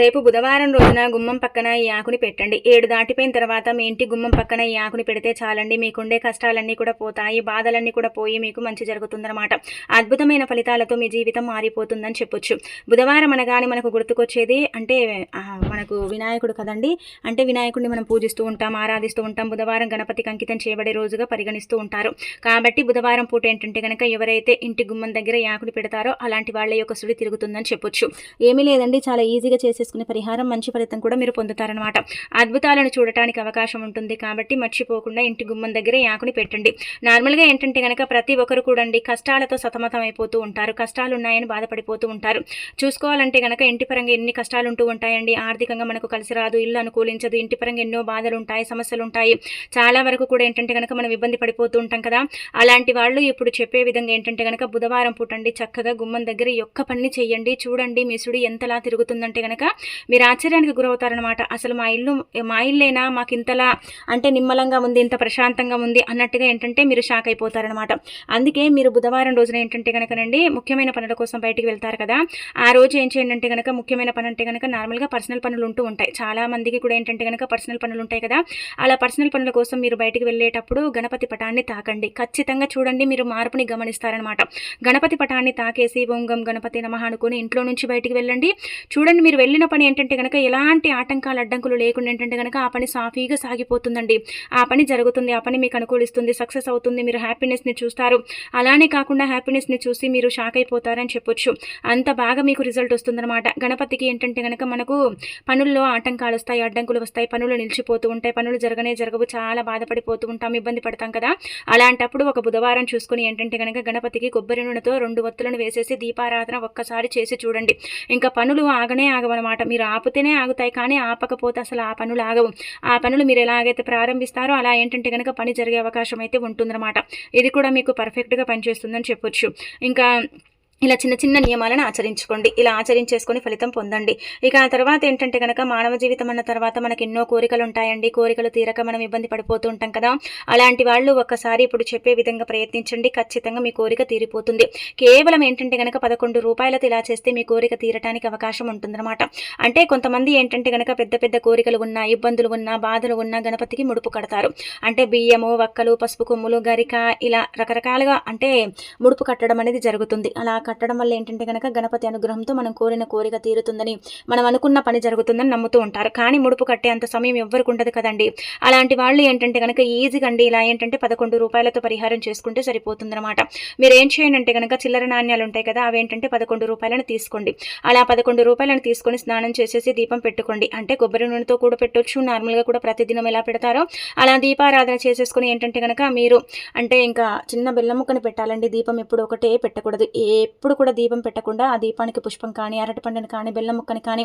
రేపు బుధవారం రోజున గుమ్మం పక్కన ఈ ఆకుని పెట్టండి. ఏడు దాటిపోయిన తర్వాత మీ ఇంటి గుమ్మం పక్కన ఈ ఆకుని పెడితే చాలండి. మీకుండే కష్టాలన్నీ కూడా పోతాయి బాధలన్నీ కూడా పోయి మీకు మంచి జరుగుతుందన్నమాట. అద్భుతమైన ఫలితాలతో మీ జీవితం మారిపోతుందని చెప్పొచ్చు. బుధవారం అనగానే మనకు గుర్తుకొచ్చేది అంటే మనకు వినాయకుడు కదండి. అంటే వినాయకుడిని మనం పూజిస్తూ ఉంటాం ఆరాధిస్తూ ఉంటాం. బుధవారం గణపతికి అంకితం చేయబడే రోజుగా పరిగణిస్తూ ఉంటారు. కాబట్టి బుధవారం పూట ఏంటంటే కనుక ఎవరైతే ఇంటి గుమ్మం దగ్గర ఈ ఆకుని పెడతారో అలాంటి వాళ్ళ యొక్క సుడి తిరుగుతుందని చెప్పొచ్చు. ఏమీ లేదండి. చాలా ఈజీగా చేసుకునే పరిహారం మంచి ఫలితం కూడా మీరు పొందుతారనమాట అద్భుతాలను చూడటానికి అవకాశం ఉంటుంది కాబట్టి మర్చిపోకుండా ఇంటి గుమ్మం దగ్గర ఈ ఆకుని పెట్టండి. నార్మల్గా ఏంటంటే కనుక ప్రతి ఒక్కరు కూడండి కష్టాలతో సతమతం అయిపోతూ ఉంటారు. కష్టాలు ఉన్నాయని బాధపడిపోతూ ఉంటారు. చూసుకోవాలంటే కనుక ఇంటి పరంగా ఎన్ని కష్టాలు ఉంటూ ఉంటాయండి. ఆర్థికంగా మనకు కలిసి రాదు ఇల్లు అనుకూలించదు ఇంటి పరంగా ఎన్నో బాధలు ఉంటాయి సమస్యలు ఉంటాయి చాలా వరకు కూడా ఏంటంటే కనుక మనం ఇబ్బంది పడిపోతూ ఉంటాం కదా. అలాంటి వాళ్ళు ఇప్పుడు చెప్పే విధంగా ఏంటంటే కనుక బుధవారం పూటండి చక్కగా గుమ్మం దగ్గర యొక్క పని చేయండి చూడండి మీ ఎంతలా తిరుగుతుందంటే కనుక మీరు ఆశ్చర్యానికి గురవుతారనమాట అసలు మా ఇల్లు మా ఇల్లేనా? మాకు ఇంతలా అంటే నిమ్మలంగా ఉంది ఇంత ప్రశాంతంగా ఉంది అన్నట్టుగా ఏంటంటే మీరు షాక్ అయిపోతారనమాట అందుకే మీరు బుధవారం రోజున ఏంటంటే కనుకనండి ముఖ్యమైన పనుల కోసం బయటికి వెళ్తారు కదా ఆ రోజు ఏం చేయండి అంటే కనుక ముఖ్యమైన పని అంటే కనుక నార్మల్గా పర్సనల్ పనులు ఉంటూ ఉంటాయి. చాలా మందికి కూడా ఏంటంటే కనుక పర్సనల్ పనులు ఉంటాయి కదా అలా పర్సనల్ పనుల కోసం మీరు బయటికి వెళ్ళేటప్పుడు గణపతి పటాన్ని తాకండి. ఖచ్చితంగా చూడండి మీరు మార్పుని గమనిస్తారనమాట గణపతి పటాన్ని తాకేసి ఓం గం గణపతి నమః అనుకుని ఇంట్లో నుంచి బయటికి వెళ్ళండి. చూడండి మీరు వెళ్ళి వెళ్ళిన పని ఏంటంటే కనుక ఎలాంటి ఆటంకాలు అడ్డంకులు లేకుండా ఏంటంటే కనుక ఆ పని సాఫీగా సాగిపోతుందండి. ఆ పని జరుగుతుంది ఆ పని మీకు అనుకూలిస్తుంది సక్సెస్ అవుతుంది మీరు హ్యాపీనెస్ని చూస్తారు. అలానే కాకుండా హ్యాపీనెస్ని చూసి మీరు షాక్ అయిపోతారని చెప్పొచ్చు. అంత బాగా మీకు రిజల్ట్ వస్తుందన్నమాట. గణపతికి ఏంటంటే కనుక మనకు పనుల్లో ఆటంకాలు వస్తాయి అడ్డంకులు వస్తాయి పనులు నిలిచిపోతూ ఉంటాయి పనులు జరగనే జరగవు చాలా బాధపడిపోతూ ఉంటాం ఇబ్బంది పడతాం కదా. అలాంటప్పుడు ఒక బుధవారం చూసుకుని ఏంటంటే కనుక గణపతికి కొబ్బరి నూనెతో రెండు ఒత్తులను వేసేసి దీపారాధన ఒక్కసారి చేసి చూడండి. ఇంకా పనులు ఆగనే ఆగవన్నమాట మీరు ఆపితేనే ఆగుతాయి కానీ ఆపకపోతే అసలు ఆ పనులు ఆగవు. ఆ పనులు మీరు ఎలాగైతే ప్రారంభిస్తారో అలా ఏంటంటే కనుక పని జరిగే అవకాశం అయితే ఉంటుందన్నమాట. ఇది కూడా మీకు పర్ఫెక్ట్గా పనిచేస్తుందని చెప్పొచ్చు. ఇంకా ఇలా చిన్న చిన్న నియమాలను ఆచరించుకోండి. ఇలా ఆచరించేసుకొని ఫలితం పొందండి. ఇక ఆ తర్వాత ఏంటంటే కనుక మానవ జీవితం అన్న తర్వాత మనకి ఎన్నో కోరికలు ఉంటాయండి. కోరికలు తీరక మనం ఇబ్బంది పడిపోతూ ఉంటాం కదా. అలాంటి వాళ్ళు ఒక్కసారి ఇప్పుడు చెప్పే విధంగా ప్రయత్నించండి. ఖచ్చితంగా మీ కోరిక తీరిపోతుంది. కేవలం ఏంటంటే కనుక పదకొండు రూపాయలతో ఇలా చేస్తే మీ కోరిక తీరటానికి అవకాశం ఉంటుందన్నమాట. అంటే కొంతమంది ఏంటంటే కనుక పెద్ద పెద్ద కోరికలు ఉన్నా ఇబ్బందులు ఉన్నా బాధలు ఉన్నా గణపతికి ముడుపు కడతారు. అంటే బియ్యము వక్కలు పసుపు కొమ్ములు గరిక ఇలా రకరకాలుగా అంటే ముడుపు కట్టడం అనేది జరుగుతుంది. అలా కట్టడం వల్ల ఏంటంటే కనుక గణపతి అనుగ్రహంతో మనం కోరిన కోరిక తీరుతుందని మనం అనుకున్న పని జరుగుతుందని నమ్ముతూ ఉంటారు. కానీ ముడుపు కట్టే అంత సమయం ఎవ్వరికి ఉండదు కదండి. అలాంటి వాళ్ళు ఏంటంటే కనుక ఈజీగా అండి ఇలా ఏంటంటే పదకొండు రూపాయలతో పరిహారం చేసుకుంటే సరిపోతుందన్నమాట. మీరు ఏం చేయండి కనుక చిల్లర నాణ్యాలు ఉంటాయి కదా అవేంటంటే పదకొండు రూపాయలను తీసుకోండి. అలా పదకొండు రూపాయలను తీసుకొని స్నానం చేసేసి దీపం పెట్టుకోండి. అంటే కొబ్బరి నూనెతో కూడా పెట్టొచ్చు నార్మల్గా కూడా ప్రతిదినం ఎలా పెడతారో అలా దీపారాధన చేసేసుకుని ఏంటంటే కనుక మీరు అంటే ఇంకా చిన్న బెల్లం ముక్కని పెట్టాలండి దీపం ఎప్పుడు ఒకటే పెట్టకూడదు. ఏ ఎప్పుడు కూడా దీపం పెట్టకుండా ఆ దీపానికి పుష్పం కానీ అరటి పండుని కానీ బెల్లం ముక్కని కానీ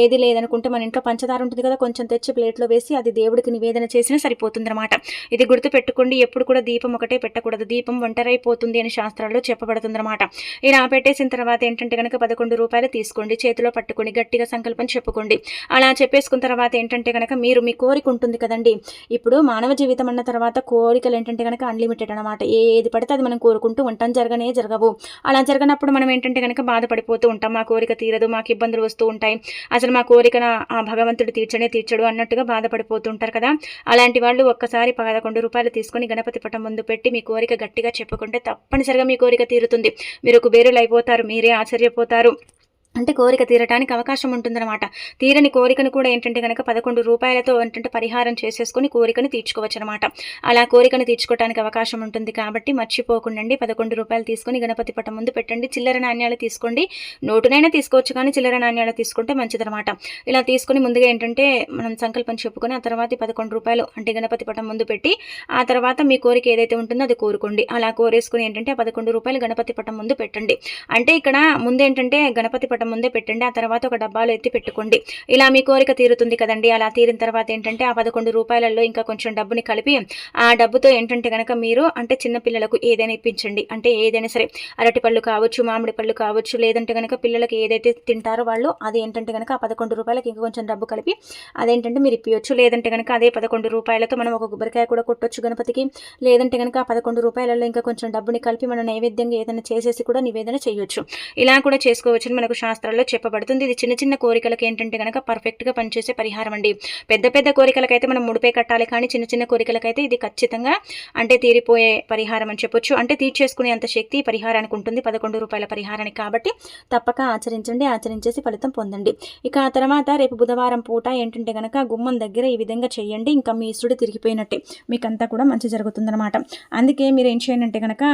ఏది లేదనుకుంటే మన ఇంట్లో పంచదార ఉంటుంది కదా కొంచెం తెచ్చి ప్లేట్లో వేసి అది దేవుడికి నివేదన చేసినా సరిపోతుందన్నమాట. ఇది గుర్తు పెట్టుకోండి ఎప్పుడు కూడా దీపం ఒకటే పెట్టకూడదు. దీపం ఒంటరైపోతుంది అని శాస్త్రాల్లో చెప్పబడుతుందన్నమాట. ఇలా పెట్టేసిన తర్వాత ఏంటంటే కనుక పదకొండు రూపాయలు తీసుకోండి చేతిలో పట్టుకొని గట్టిగా సంకల్పం చెప్పుకోండి. అలా చెప్పేసుకున్న తర్వాత ఏంటంటే కనుక మీరు మీ కోరిక ఉంటుంది కదండి. ఇప్పుడు మానవ జీవితం అన్న తర్వాత కోరికలు ఏంటంటే కనుక అన్లిమిటెడ్ అనమాట ఏది పడితే అది మనం కోరుకుంటూ ఉంటాం జరగనే జరగవు. అలా అన్నప్పుడు మనం ఏంటంటే కనుక బాధపడిపోతూ ఉంటాం. మా కోరిక తీరదు మాకు ఇబ్బందులు వస్తూ ఉంటాయి. అసలు మా కోరికన ఆ భగవంతుడు తీర్చనే తీర్చడు అన్నట్టుగా బాధపడిపోతూ ఉంటారు కదా. అలాంటి వాళ్ళు ఒక్కసారి పదకొండు రూపాయలు తీసుకొని గణపతి పటం ముందు పెట్టి మీ కోరిక గట్టిగా చెప్పుకుంటే తప్పనిసరిగా మీ కోరిక తీరుతుంది. మీరు కుబేరులు అయిపోతారు మీరే ఆశ్చర్యపోతారు. అంటే కోరిక తీరటానికి అవకాశం ఉంటుందన్నమాట. తీరని కోరికను కూడా ఏంటంటే కనుక పదకొండు రూపాయలతో ఏంటంటే పరిహారం చేసేసుకొని కోరికను తీర్చుకోవచ్చు అనమాట అలా కోరికను తీర్చుకోవడానికి అవకాశం ఉంటుంది కాబట్టి మర్చిపోకుండండి. పదకొండు రూపాయలు తీసుకొని గణపతి పటం ముందు పెట్టండి. చిల్లర నాణ్యాలు తీసుకోండి. నోటునైనా తీసుకోవచ్చు కానీ చిల్లర నాణ్యాలు తీసుకుంటే మంచిదనమాట ఇలా తీసుకొని ముందుగా ఏంటంటే మనం సంకల్పం చెప్పుకొని ఆ తర్వాత పదకొండు రూపాయలు అంటే గణపతి పటం ముందు పెట్టి ఆ తర్వాత మీ కోరిక ఏదైతే ఉంటుందో అది కోరుకోండి. అలా కోరేసుకుని ఏంటంటే ఆ పదకొండు రూపాయలు గణపతి పటం ముందు పెట్టండి. అంటే ఇక్కడ ముందు ఏంటంటే గణపతి పటం ముందే పెట్టండి ఆ తర్వాత ఒక డబ్బాలో ఎత్తి పెట్టుకోండి. ఇలా మీ కోరిక తీరుతుంది కదండి. అలా తీరిన తర్వాత ఏంటంటే ఆ పదకొండు రూపాయలలో ఇంకా కొంచెం డబ్బుని కలిపి ఆ డబ్బుతో ఏంటంటే కనుక మీరు అంటే చిన్న పిల్లలకు ఏదైనా ఇప్పించండి. అంటే ఏదైనా సరే అరటి పళ్ళు కావచ్చు మామిడి పళ్ళు కావచ్చు లేదంటే కనుక పిల్లలకి ఏదైతే తింటారో వాళ్ళు అది ఏంటంటే కనుక ఆ పదకొండు రూపాయలకి ఇంకా కొంచెం డబ్బు కలిపి అదేంటంటే మీరు ఇప్పించచ్చు లేదంటే కనుక అదే పదకొండు రూపాయలతో మనం ఒక కొబ్బరికాయ కూడా కొట్టొచ్చు గణపతికి. లేదంటే కనుక ఆ పదకొండు రూపాయలలో ఇంకా కొంచెం డబ్బుని కలిపి మనం నైవేద్యంగా ఏదైనా చేసేసి కూడా నివేదన చేయొచ్చు. ఇలా కూడా చేసుకోవచ్చు మనకు శాస్త్రాల్లో చెప్పబడుతుంది. ఇది చిన్న చిన్న కోరికలకు ఏంటంటే కనుక పర్ఫెక్ట్గా పనిచేసే పరిహారం అండి. పెద్ద పెద్ద కోరికలకైతే మనం ముడిపే కట్టాలి కానీ చిన్న చిన్న కోరికలకైతే ఇది ఖచ్చితంగా అంటే తీరిపోయే పరిహారం అని చెప్పొచ్చు. అంటే తీర్చేసుకునే అంత శక్తి పరిహారానికి ఉంటుంది. పదకొండు రూపాయల పరిహారానికి కాబట్టి తప్పక ఆచరించండి. ఆచరించేసి ఫలితం పొందండి. ఇక ఆ తర్వాత రేపు బుధవారం పూట ఏంటంటే కనుక గుమ్మం దగ్గర ఈ విధంగా చేయండి. ఇంకా మీ ఇసుడు తిరిగిపోయినట్టే. మీకంతా కూడా మంచి జరుగుతుందన్నమాట. అందుకే మీరు ఏం చేయండి అంటే కనుక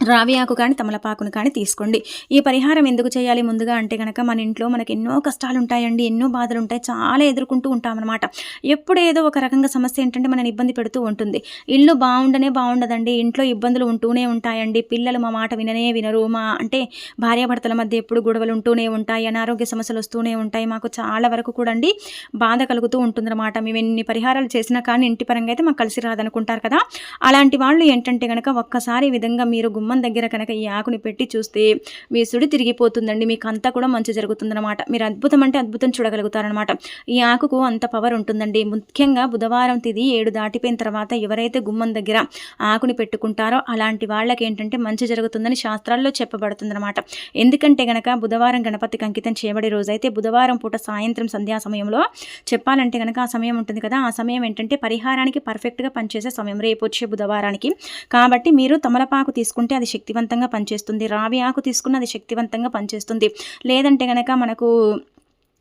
రావి ఆకు కానీ తమలపాకును కానీ తీసుకోండి. ఈ పరిహారం ఎందుకు చేయాలి ముందుగా అంటే కనుక మన ఇంట్లో మనకి ఎన్నో కష్టాలు ఉంటాయండి ఎన్నో బాధలు ఉంటాయి చాలా ఎదుర్కొంటూ ఉంటామన్నమాట. ఎప్పుడు ఏదో ఒక రకంగా సమస్య ఏంటంటే మనని ఇబ్బంది పెడుతూ ఉంటుంది. ఇల్లు బాగుండనే బాగుండదండి ఇంట్లో ఇబ్బందులు ఉంటూనే ఉంటాయండి. పిల్లలు మా మాట విననే వినరు. మా అంటే భార్యాభర్తల మధ్య ఎప్పుడు గొడవలు ఉంటూనే ఉంటాయి అనారోగ్య సమస్యలు వస్తూనే ఉంటాయి. మాకు చాలా వరకు కూడా అండి బాధ కలుగుతూ ఉంటుందన్నమాట. మేము ఎన్ని పరిహారాలు చేసినా కానీ ఇంటి పరంగా అయితే మాకు కలిసి రాదనుకుంటారు కదా. అలాంటి వాళ్ళు ఏంటంటే కనుక ఒక్కసారి ఈ విధంగా మీరు గుమ్మం దగ్గర కనుక ఈ ఆకుని పెట్టి చూస్తే మీ సుడి తిరిగిపోతుందండి మీకు అంతా కూడా మంచి జరుగుతుందన్నమాట. మీరు అద్భుతం అంటే అద్భుతం చూడగలుగుతారనమాట ఈ ఆకుకు అంత పవర్ ఉంటుందండి. ముఖ్యంగా బుధవారం తిది ఏడు దాటిపోయిన తర్వాత ఎవరైతే గుమ్మం దగ్గర ఆకుని పెట్టుకుంటారో అలాంటి వాళ్ళకి ఏంటంటే మంచి జరుగుతుందని శాస్త్రాల్లో చెప్పబడుతుందన్నమాట. ఎందుకంటే గనక బుధవారం గణపతికి అంకితం చేయబడే రోజైతే బుధవారం పూట సాయంత్రం సంధ్యా సమయంలో చెప్పాలంటే కనుక ఆ సమయం ఉంటుంది కదా ఆ సమయం ఏంటంటే పరిహారానికి పర్ఫెక్ట్గా పనిచేసే సమయం. రేపు వచ్చే బుధవారానికి. కాబట్టి మీరు తమలపాకు తీసుకుంటే అది శక్తివంతంగా పనిచేస్తుంది. రావి ఆకు తీసుకున్న అది శక్తివంతంగా పనిచేస్తుంది. లేదంటే కనుక మనకు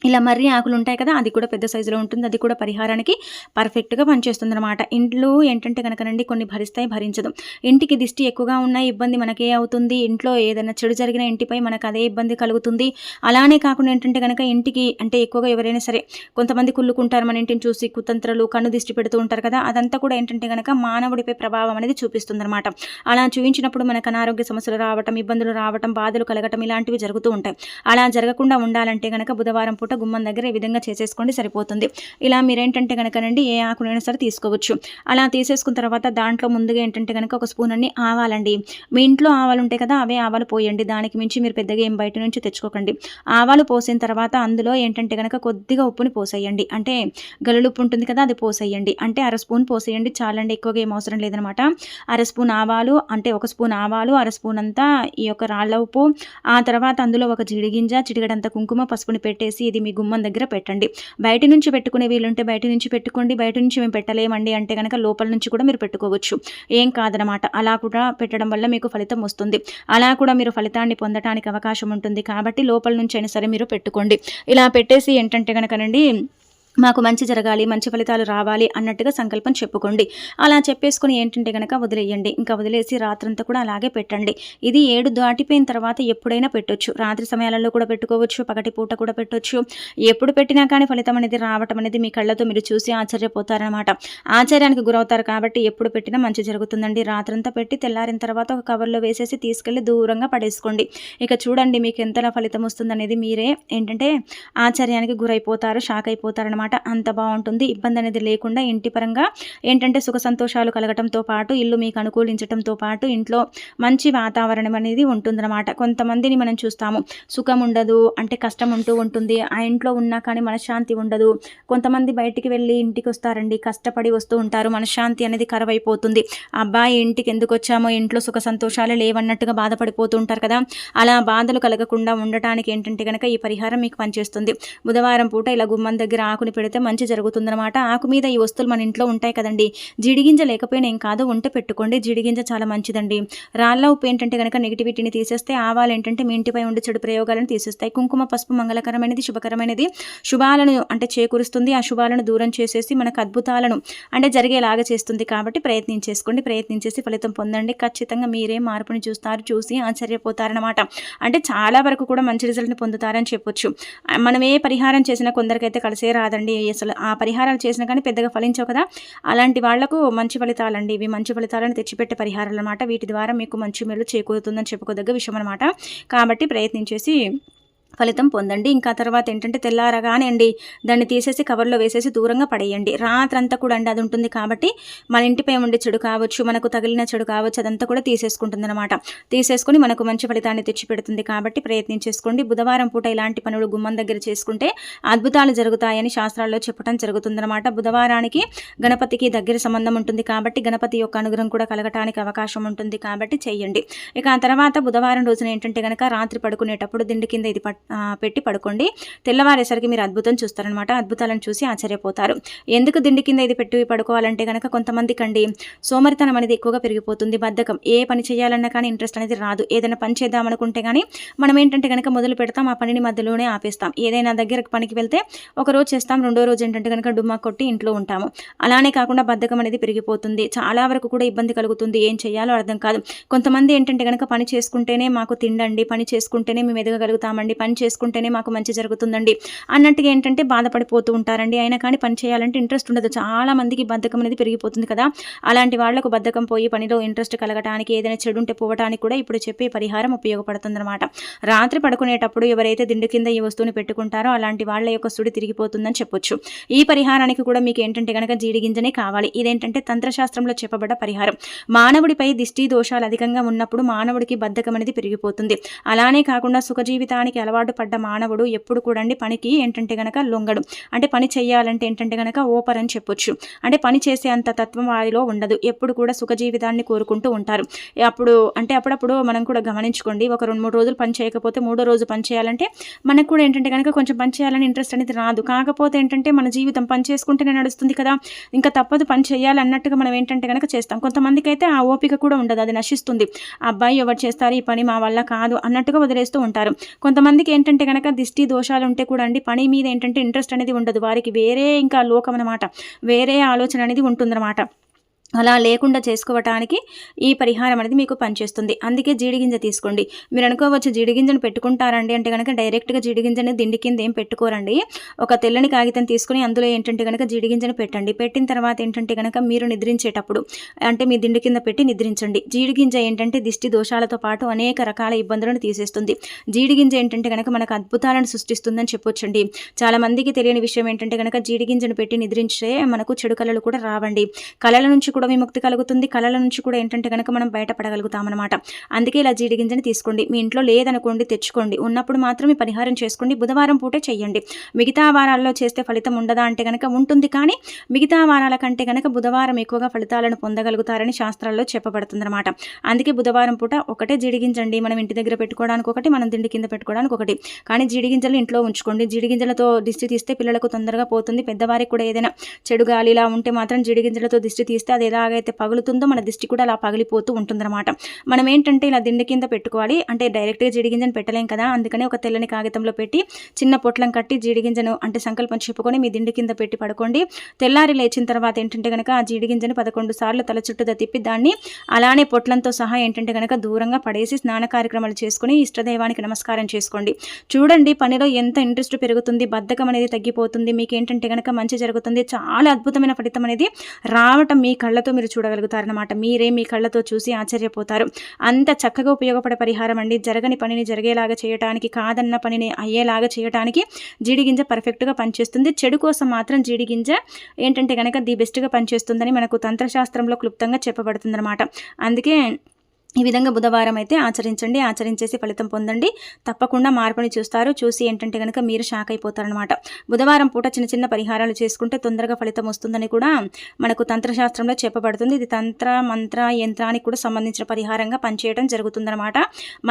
ఇలా మర్రి ఆకులు ఉంటాయి కదా అది కూడా పెద్ద సైజులో ఉంటుంది. అది కూడా పరిహారానికి పర్ఫెక్ట్గా పనిచేస్తుంది అనమాట ఇంట్లో ఏంటంటే కనుకనండి కొన్ని భరిస్తాయి భరించదు. ఇంటికి దిష్టి ఎక్కువగా ఉన్న ఇబ్బంది మనకే అవుతుంది. ఇంట్లో ఏదైనా చెడు జరిగిన ఇంటిపై మనకు అదే ఇబ్బంది కలుగుతుంది. అలానే కాకుండా ఏంటంటే కనుక ఇంటికి అంటే ఎక్కువగా ఎవరైనా సరే కొంతమంది కుళ్ళుకుంటారు మన ఇంటిని చూసి కుతంత్రలు కన్ను దిష్టి పెడుతూ ఉంటారు కదా అదంతా కూడా ఏంటంటే కనుక మానవుడిపై ప్రభావం అనేది చూపిస్తుంది అనమాట అలా చూపించినప్పుడు మనకు అనారోగ్య సమస్యలు రావటం ఇబ్బందులు రావటం బాధలు కలగటం ఇలాంటివి జరుగుతూ ఉంటాయి. అలా జరగకుండా ఉండాలంటే కనుక బుధవారం పూట గుమ్మం దగ్గర ఈ విధంగా చేసేసుకోండి సరిపోతుంది. ఇలా మీరేంటంటే కనుకనండి ఏ ఆకునైనా సరే తీసుకోవచ్చు. అలా తీసేసుకున్న తర్వాత దాంట్లో ముందుగా ఏంటంటే కనుక ఒక స్పూన్ అన్ని ఆవాలండి. మీ ఇంట్లో ఆవాలు ఉంటాయి కదా అవే ఆవాలు పోయండి. దానికి మించి మీరు పెద్దగా ఏం బయట నుంచి తెచ్చుకోకండి. ఆవాలు పోసిన తర్వాత అందులో ఏంటంటే కనుక కొద్దిగా ఉప్పుని పోసేయండి. అంటే గల్లుప్పు ఉంటుంది కదా అది పోసేయండి. అంటే అర స్పూన్ పోసేయండి చాలండి. ఎక్కువగా ఏం అవసరం లేదనమాట. అర స్పూన్ ఆవాలు అంటే ఒక స్పూన్ ఆవాలు అర స్పూన్ అంతా ఈ యొక్క రాళ్ళ ఉప్పు. ఆ తర్వాత అందులో ఒక జిడిగింజ చిటిగడంత కుంకుమ పసుపుని పెట్టేసి ఇది మీ గుమ్మం దగ్గర పెట్టండి. బయట నుంచి పెట్టుకునే వీలుంటే బయట నుంచి పెట్టుకోండి. బయట నుంచి మేము పెట్టలేమండి అంటే కనుక లోపల నుంచి కూడా మీరు పెట్టుకోవచ్చు. ఏం కాదనమాట అలా కూడా పెట్టడం వల్ల మీకు ఫలితం వస్తుంది. అలా కూడా మీరు ఫలితాన్ని పొందడానికి అవకాశం ఉంటుంది. కాబట్టి లోపల నుంచి అయినా సరే మీరు పెట్టుకోండి. ఇలా పెట్టేసి ఏంటంటే కనుకనండి మాకు మంచి జరగాలి మంచి ఫలితాలు రావాలి అన్నట్టుగా సంకల్పం చెప్పుకోండి. అలా చెప్పేసుకుని ఏంటంటే కనుక వదిలేయండి. ఇంకా వదిలేసి రాత్రంతా కూడా అలాగే పెట్టండి. ఇది ఏడు దాటిపోయిన తర్వాత ఎప్పుడైనా పెట్టొచ్చు. రాత్రి సమయాలలో కూడా పెట్టుకోవచ్చు పగటి పూట కూడా పెట్టొచ్చు. ఎప్పుడు పెట్టినా కానీ ఫలితం అనేది రావటం అనేది మీ కళ్ళతో మీరు చూసి ఆశ్చర్యపోతారనమాట ఆశ్చర్యానికి గురవుతారు కాబట్టి ఎప్పుడు పెట్టినా మంచి జరుగుతుందండి. రాత్రంతా పెట్టి తెల్లారిన తర్వాత ఒక కవర్లో వేసేసి తీసుకెళ్ళి దూరంగా పడేసుకోండి. ఇక చూడండి మీకు ఎంతలా ఫలితం వస్తుందనేది మీరే ఏంటంటే ఆశ్చర్యానికి గురైపోతారు షాక్ అయిపోతారనమాట అంత బాగుంటుంది. ఇబ్బంది అనేది లేకుండా ఇంటి పరంగా ఏంటంటే సుఖ సంతోషాలు కలగటంతో పాటు ఇల్లు మీకు అనుకూలించడంతో పాటు ఇంట్లో మంచి వాతావరణం అనేది ఉంటుందన్నమాట. కొంతమందిని మనం చూస్తాము. సుఖం ఉండదు అంటే కష్టం ఉంటూ ఉంటుంది. ఆ ఇంట్లో ఉన్నా కానీ మనశ్శాంతి ఉండదు. కొంతమంది బయటికి వెళ్ళి ఇంటికి వస్తారండి. కష్టపడి వస్తూ ఉంటారు. మనశ్శాంతి అనేది కరువైపోతుంది. అబ్బాయి ఇంటికి ఎందుకు వచ్చామో? ఇంట్లో సుఖ సంతోషాలు లేవన్నట్టుగా బాధపడిపోతూ ఉంటారు కదా. అలా బాధలు కలగకుండా ఉండటానికి ఏంటంటే కనుక ఈ పరిహారం మీకు పనిచేస్తుంది. బుధవారం పూట ఇలా గుమ్మం దగ్గర ఆకుని పెడితే మంచి జరుగుతుందన్నమాట. ఆకు మీద ఈ వస్తువులు మన ఇంట్లో ఉంటాయి కదండి. జిడిగింజ లేకపోయినా ఏం కాదు ఉంటే పెట్టుకోండి. జిడిగింజ చాలా మంచిదండి. రాళ్ళ ఉప్పు ఏంటంటే కనుక నెగిటివిటీని తీసేస్తే ఆవాలు ఏంటంటే మీ ఇంటిపై ఉండే చెడు ప్రయోగాలను తీసేస్తాయి. కుంకుమ పసుపు మంగళకరమైనది శుభకరమైనది. శుభాలను అంటే చేకూరుస్తుంది. ఆ శుభాలను దూరం చేసేసి మనకు అద్భుతాలను అంటే జరిగేలాగా చేస్తుంది కాబట్టి ప్రయత్నం చేసుకోండి ప్రయత్నించేసి ఫలితం పొందండి. ఖచ్చితంగా మీరే మార్పుని చూస్తారు చూసి ఆశ్చర్యపోతారనమాట అంటే చాలా వరకు కూడా మంచి రిజల్ట్ని పొందుతారని చెప్పొచ్చు. మనం ఏ పరిహారం చేసినా కొందరికైతే కలిసే రాదండి. అసలు ఆ పరిహారాలు చేసినా కానీ పెద్దగా ఫలించవు కదా. అలాంటి వాళ్ళకు మంచి ఫలితాలండి. ఇవి మంచి ఫలితాలను తెచ్చిపెట్టే పరిహారాలు అనమాట వీటి ద్వారా మీకు మంచి మేలు చేకూరుతుందని చెప్పుకోదగ్గ విషయం అనమాట కాబట్టి ప్రయత్నించేసి ఫలితం పొందండి. ఇంకా తర్వాత ఏంటంటే తెల్లారగానే అండి దాన్ని తీసేసి కవర్లో వేసేసి దూరంగా పడేయండి. రాత్రంతా కూడా అండి అది ఉంటుంది కాబట్టి మన ఇంటిపై ఉండే చెడు కావచ్చు మనకు తగిలిన చెడు కావచ్చు అదంతా కూడా తీసేసుకుంటుంది అనమాట తీసేసుకుని మనకు మంచి ఫలితాన్ని తెచ్చిపెడుతుంది కాబట్టి ప్రయత్నం చేసుకోండి. బుధవారం పూట ఇలాంటి పనులు గుమ్మం దగ్గర చేసుకుంటే అద్భుతాలు జరుగుతాయని శాస్త్రాల్లో చెప్పడం జరుగుతుందన్నమాట. బుధవారానికి గణపతికి దగ్గర సంబంధం ఉంటుంది కాబట్టి గణపతి యొక్క అనుగ్రహం కూడా కలగటానికి అవకాశం ఉంటుంది కాబట్టి చేయండి. ఇక ఆ తర్వాత బుధవారం రోజున ఏంటంటే కనుక రాత్రి పడుకునేటప్పుడు దిండి కింద ఇది పట్టు పెట్టి పడుకోండి. తెల్లవారేసరికి మీరు అద్భుతం చూస్తారనమాట అద్భుతాలను చూసి ఆశ్చర్యపోతారు. ఎందుకు దిండి కింద ఇది పెట్టి పడుకోవాలంటే కనుక కొంతమందికి అండి సోమరితనం అనేది ఎక్కువగా పెరిగిపోతుంది. బద్ధకం. ఏ పని చేయాలన్నా కానీ ఇంట్రెస్ట్ అనేది రాదు. ఏదైనా పని చేద్దాం అనుకుంటే కానీ మనం ఏంటంటే కనుక మొదలు పెడతాం ఆ పనిని మధ్యలోనే ఆపేస్తాం. ఏదైనా దగ్గర పనికి వెళ్తే ఒక రోజు చేస్తాం రెండో రోజు ఏంటంటే కనుక డుమ్మా కొట్టి ఇంట్లో ఉంటాము. అలానే కాకుండా బద్ధకం అనేది పెరిగిపోతుంది. చాలా వరకు కూడా ఇబ్బంది కలుగుతుంది. ఏం చేయాలో అర్థం కాదు. కొంతమంది ఏంటంటే కనుక పని చేసుకుంటేనే మాకు తిండండి పని చేసుకుంటేనే మేము ఎదగగలుగుతామండి పని చేసుకుంటేనే మాకు మంచి జరుగుతుందండి. అన్నట్టుగా ఏంటంటే బాధపడిపోతూ ఉంటారండి. అయినా కానీ పని చేయాలంటే ఇంట్రెస్ట్ ఉండదు. చాలా మందికి బద్ధకం అనేది పెరిగిపోతుంది కదా. అలాంటి వాళ్ళకు బద్ధకం పోయి పనిలో ఇంట్రెస్ట్ కలగటానికి ఏదైనా చెడు ఉంటే పోవటానికి కూడా ఇప్పుడు చెప్పే పరిహారం ఉపయోగపడుతుందన్నమాట. రాత్రి పడుకునేటప్పుడు ఎవరైతే దిండు కింద ఈ వస్తువుని పెట్టుకుంటారో అలాంటి వాళ్ళ యొక్క సుడి తిరిగిపోతుందని చెప్పొచ్చు. ఈ పరిహారానికి కూడా మీకు ఏంటంటే కనుక జీడి గింజనే కావాలి. ఇదేంటంటే తంత్రశాస్త్రంలో చెప్పబడ్డ పరిహారం. మానవుడిపై దిష్టి దోషాలు అధికంగా ఉన్నప్పుడు మానవుడికి బద్ధకం అనేది పెరిగిపోతుంది. అలానే కాకుండా సుఖజీవితానికి అలవాటు పడ్డ మానవుడు ఎప్పుడు కూడా పనికి ఏంటంటే గనక లొంగడు. అంటే పని చేయాలంటే ఏంటంటే గనక ఓపర్ అని చెప్పొచ్చు. అంటే పని చేసే అంత తత్వం వారిలో ఉండదు. ఎప్పుడు కూడా సుఖ జీవితాన్ని కోరుకుంటూ ఉంటారు. అప్పుడు అంటే అప్పుడప్పుడు మనం కూడా గమనించుకోండి. ఒక రెండు మూడు రోజులు పని చేయకపోతే మూడో రోజు పని చేయాలంటే మనకు కూడా ఏంటంటే కనుక కొంచెం పని చేయాలని ఇంట్రెస్ట్ అనేది రాదు. కాకపోతే ఏంటంటే మన జీవితం పని చేసుకుంటేనే నడుస్తుంది కదా. ఇంకా తప్పదు పని చేయాలి అన్నట్టుగా మనం ఏంటంటే కనుక చేస్తాం. కొంతమందికి అయితే ఆ ఓపిక కూడా ఉండదు. అది నశిస్తుంది. అబ్బాయి ఎవరు చేస్తారు? ఈ పని మా వల్ల కాదు అన్నట్టుగా వదిలేస్తూ ఉంటారు. కొంతమందికి ఏంటంటే కనుక దిష్టి దోషాలు ఉంటే కూడా అండి పని మీద ఏంటంటే ఇంట్రెస్ట్ అనేది ఉండదు. వారికి వేరే ఇంకా లోకం అనమాట వేరే ఆలోచన అనేది ఉంటుందన్నమాట. అలా లేకుండా చేసుకోవటానికి ఈ పరిహారం అనేది మీకు పనిచేస్తుంది. అందుకే జీడిగింజ తీసుకోండి. మీరు అనుకోవచ్చు జీడిగింజను పెట్టుకుంటారండి అంటే కనుక డైరెక్ట్గా జీడిగింజని దిండి కింద ఏం పెట్టుకోరండి. ఒక తెల్లని కాగితం తీసుకుని అందులో ఏంటంటే కనుక జీడిగింజను పెట్టండి. పెట్టిన తర్వాత ఏంటంటే కనుక మీరు నిద్రించేటప్పుడు అంటే మీ దిండి కింద పెట్టి నిద్రించండి. జీడిగింజ ఏంటంటే దిష్టి దోషాలతో పాటు అనేక రకాల ఇబ్బందులను తీసేస్తుంది. జీడిగింజ ఏంటంటే కనుక మనకు అద్భుతాలను సృష్టిస్తుందని చెప్పొచ్చండి. చాలా మందికి తెలియని విషయం ఏంటంటే కనుక జీడిగింజను పెట్టి నిద్రించే మనకు చెడు కళలు కూడా రావండి. కళల నుంచి కూడా విముక్తి కలుగుతుంది. కళల నుంచి కూడా ఏంటంటే కనుక మనం బయటపడగలుగుతామన్నమాట. అందుకే ఇలా జీడి గింజని తీసుకోండి. మీ ఇంట్లో లేదనుకోండి తెచ్చుకోండి. ఉన్నప్పుడు మాత్రం పరిహారం చేసుకోండి. బుధవారం పూటే చేయండి మిగతా వారాల్లో చేస్తే ఫలితం ఉండదా అంటే కనుక ఉంటుంది. కానీ మిగతా వారాల కంటే కనుక బుధవారం ఎక్కువగా ఫలితాలను పొందగలుగుతారని శాస్త్రాల్లో చెప్పబడుతుందన్నమాట. అందుకే బుధవారం పూట ఒకటే జీడిగింజండి మనం ఇంటి దగ్గర పెట్టుకోవడానికి ఒకటి మనం తిండి కింద పెట్టుకోవడానికి ఒకటి. కానీ జీడిగింజలు ఇంట్లో ఉంచుకోండి. జీడిగింజలతో దిష్టి తీస్తే పిల్లలకు తొందరగా పోతుంది. పెద్దవారికి కూడా ఏదైనా చెడు గాలి ఇలా ఉంటే మాత్రం జీడిగింజలతో దిష్టి తీస్తే అది ఎలాగైతే పగులుతుందో మన దిష్టి కూడా అలా పగిలిపోతూ ఉంటుందన్నమాట. మనం ఏంటంటే ఇలా దిండి కింద పెట్టుకోవాలి. అంటే డైరెక్ట్గా జీడిగింజను పెట్టలేం కదా. అందుకనే ఒక తెల్లని కాగితంలో పెట్టి చిన్న పొట్లం కట్టి జీడిగింజను అంటే సంకల్పం చెప్పుకొని మీ దిండి కింద పెట్టి పడుకోండి. తెల్లారి లేచిన తర్వాత ఏంటంటే కనుక ఆ జీడిగింజను పదకొండు సార్లు తల చుట్టూ తిప్పి దాన్ని అలానే పొట్లంతో సహా ఏంటంటే కనుక దూరంగా పడేసి స్నాన కార్యక్రమాలు చేసుకుని ఇష్టదైవానికి నమస్కారం చేసుకోండి. చూడండి పనిలో ఎంత ఇంట్రెస్ట్ పెరుగుతుంది బద్ధకం అనేది తగ్గిపోతుంది మీకు ఏంటంటే కనుక మంచి జరుగుతుంది చాలా అద్భుతమైన ఫలితం అనేది రావటం మీ కళ్ళ కళ్ళతో మీరు చూడగలుగుతారనమాట మీరే మీ కళ్ళతో చూసి ఆశ్చర్యపోతారు. అంత చక్కగా ఉపయోగపడే పరిహారం అండి. జరగని పనిని జరిగేలాగా చేయడానికి కాదన్న పనిని అయ్యేలాగా చేయడానికి జీడిగింజ పర్ఫెక్ట్గా పనిచేస్తుంది. చెడు కోసం మాత్రం జీడిగింజ ఏంటంటే కనుక ది బెస్ట్గా పనిచేస్తుందని మనకు తంత్రశాస్త్రంలో క్లుప్తంగా చెప్పబడుతుందన్నమాట. అందుకే ఈ విధంగా బుధవారం అయితే ఆచరించండి ఆచరించేసి ఫలితం పొందండి. తప్పకుండా మార్పుని చూస్తారు. చూసి ఏంటంటే కనుక మీరు షాక్ అయిపోతారనమాట బుధవారం పూట చిన్న చిన్న పరిహారాలు చేసుకుంటే తొందరగా ఫలితం వస్తుందని కూడా మనకు తంత్రశాస్త్రంలో చెప్పబడుతుంది. ఇది తంత్ర మంత్ర యంత్రానికి కూడా సంబంధించిన పరిహారంగా పనిచేయడం జరుగుతుందనమాట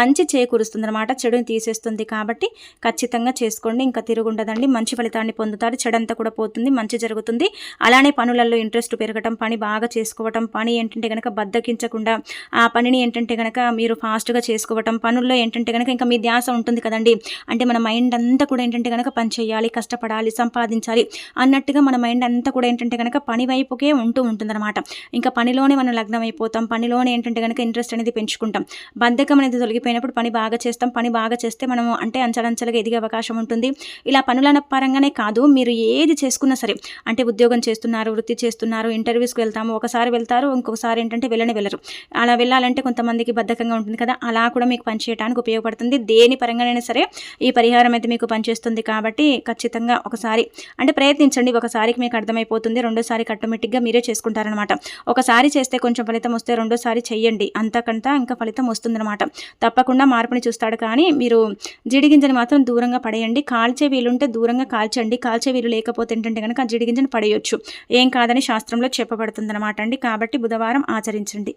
మంచి చేకూరుస్తుందనమాట చెడుని తీసేస్తుంది కాబట్టి ఖచ్చితంగా చేసుకోండి. ఇంకా తిరుగుండదండి. మంచి ఫలితాన్ని పొందుతారు. చెడంతా కూడా పోతుంది. మంచి జరుగుతుంది. అలానే పనులలో ఇంట్రెస్ట్ పెరగటం పని బాగా చేసుకోవటం పని ఏంటంటే కనుక బద్దకించకుండా ఆ పనిని ఏంటంటే కనుక మీరు ఫాస్ట్గా చేసుకోవటం పనుల్లో ఏంటంటే కనుక ఇంకా మీ ధ్యాస ఉంటుంది కదండి. అంటే మన మైండ్ అంతా కూడా ఏంటంటే కనుక పని చేయాలి కష్టపడాలి సంపాదించాలి అన్నట్టుగా మన మైండ్ అంతా కూడా ఏంటంటే కనుక పని వైపుకే ఉంటూ ఉంటుందన్నమాట. ఇంకా పనిలోనే మనం లగ్నం అయిపోతాం పనిలోనే ఏంటంటే కనుక ఇంట్రెస్ట్ అనేది పెంచుకుంటాం. బద్ధకం అనేది తొలగిపోయినప్పుడు పని బాగా చేస్తాం పని బాగా చేస్తే మనము అంటే అంచలంచలుగా ఎదిగే అవకాశం ఉంటుంది. ఇలా పనుల పరంగానే కాదు మీరు ఏది చేసుకున్నా సరే అంటే ఉద్యోగం చేస్తున్నారు వృత్తి చేస్తున్నారు ఇంటర్వ్యూస్కి వెళ్తాము ఒకసారి వెళ్తారు ఇంకొకసారి ఏంటంటే వెళ్ళని వెళ్ళరు. అలా వెళ్ళాలంటే కొంత కొంతమందికి బద్ధకంగా ఉంటుంది కదా అలా కూడా మీకు పనిచేయడానికి ఉపయోగపడుతుంది. దేని పరంగానైనా సరే ఈ పరిహారం అయితే మీకు పనిచేస్తుంది కాబట్టి ఖచ్చితంగా ఒకసారి అంటే ప్రయత్నించండి. ఒకసారికి మీకు అర్థమైపోతుంది రెండోసారికి ఆటోమేటిక్గా మీరే చేసుకుంటారనమాట ఒకసారి చేస్తే కొంచెం ఫలితం వస్తే రెండోసారి చెయ్యండి. అంతకంతా ఇంకా ఫలితం వస్తుందన్నమాట. తప్పకుండా మార్పుని చూస్తాడు కానీ మీరు జిడిగింజని మాత్రం దూరంగా పడేయండి. కాల్చే వీలుంటే దూరంగా కాల్చండి. కాల్చే వీలు లేకపోతే ఏంటంటే కనుక జిడిగింజని పడేయొచ్చు. ఏం కాదని శాస్త్రంలో చెప్పబడుతుంది అనమాట అండి. కాబట్టి బుధవారం ఆచరించండి.